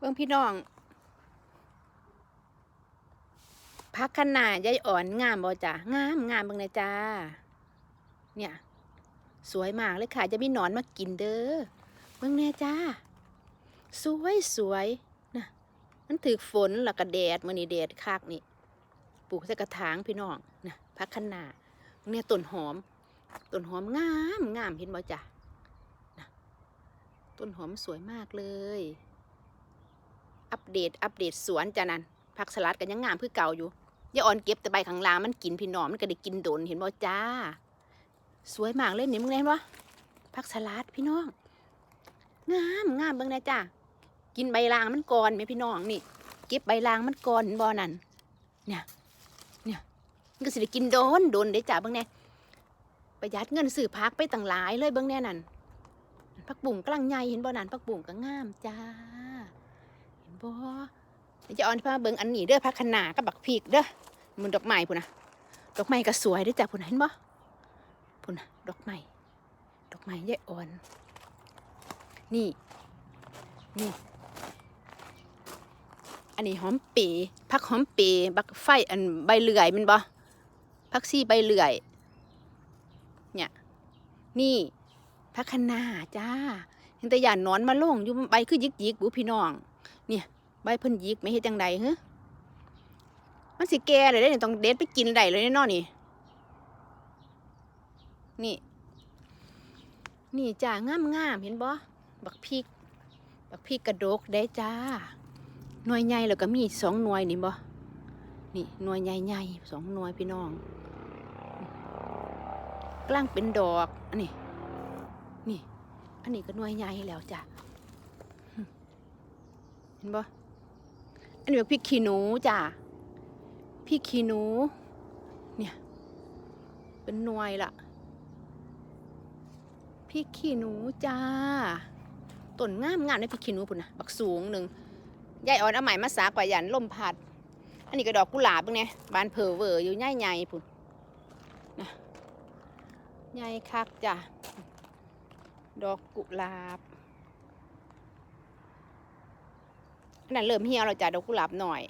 เบิ่งพี่น้องพักขนายายอ่อนงามบ่จ้ะงามงามเบิ่งเลยจ้า เนี่ย สวยมากเลยค่ะ จะมีหนอนมากินเด้อเบิ่งแน่จ้า สวยสวยนะมันถือฝนแล้วก็แดดมื้อนี้แดดคักนี่ปลูกใส่กระถางพี่น้องนะพักขนาเนี่ยต้นหอมต้นหอมงามงามเห็นบ่จ้ะนะต้นหอมสวยมากเลย อัปเดต อัปเดตสวนจ้ะนั่นผักสลัดกันยังงามคือเก่าอยู่ยาอ่อนเก็บแต่ใบข้างล่างมันกินพี่น้องมันก็ได้กินโดนเห็นบ่จ้า สวยมากเลยนี่มึงเห็นบ่ผักสลัดพี่น้องงามงามเบิ่งนะจ้ากินใบลางมันก่อนแม่พี่น้องนี่ เก็บใบลางมันก่อนเห็นบ่นั่นเนี่ยเนี่ยมันก็สิได้กินโดนโดนได้จ้าเบิ่งแน่ประหยัดเงินซื้อผักไปตั้งหลายเลยเบิ่งแน่นั่นผักบุ้งกลังใหญ่เห็นบ่นั่นผักบุ้งก็งามจ้า บ่เดี๋ยวจะเอาพาเบิ่งอันนี้เด้อผักคะน้ากับบักพริกเด้อมันดอกไม้พุ่นนะดอกไม้ก็สวยเด้จ้าพุ่นะเห็นบ่พุ่นนะดอกไม้ดอกไม้ยายอ่อน นี่ นี่ อันนี้หอมเปรย์ผักหอมเปรบักไฟอันใบเลื่อยมันบ่ผักซี่ใบเลื่อย เนี่ย นี่ผักคะน้าจ้า เห็นแต่หยานนอนมาลงอยู่ใบคือยิกยิกๆบุพี่น้อง เนี่ยใบเพิ่นยิกไม่เฮ็ดจังใดฮะมันสิแก่เลยเด้เนี่ยต้องเด็ดไปกินได้เลยแน่นอนนี่ นี่ นี่จ้างามงามๆเห็นบ่บักพริก บักพริกกระดกได้จ้า หน่วยใหญ่แล้วก็มีสองหน่วยนี่บ่นี่หน่วยใหญ่ๆสองหน่วยพี่น้องกลางเป็นดอกอันนี้ อันนี้ก็หน่วยใหญ่แล้วจ้ะ เห็นบ่อันนี้พริกขี้หนูจ้ะพริกขี้หนู เนี่ย เป็นหน่วยละพริกขี้หนูจ้าต้นงามงามในพริกขี้หนูพุ่นนะบักสูงหนึ่งยายอ่อนเอาใหม่มาสากว่ายันลมพัด อันนี้ก็ดอกกุหลาบเบิ่งเนี่ยบานเพอเวออยู่ใหญ่ใหญ่พุ่นนะใหญ่คักจ้ะ ดอกกุหลาบนั่นเริ่มเหี่ยวเราจะดอกกุหลาบหน่อย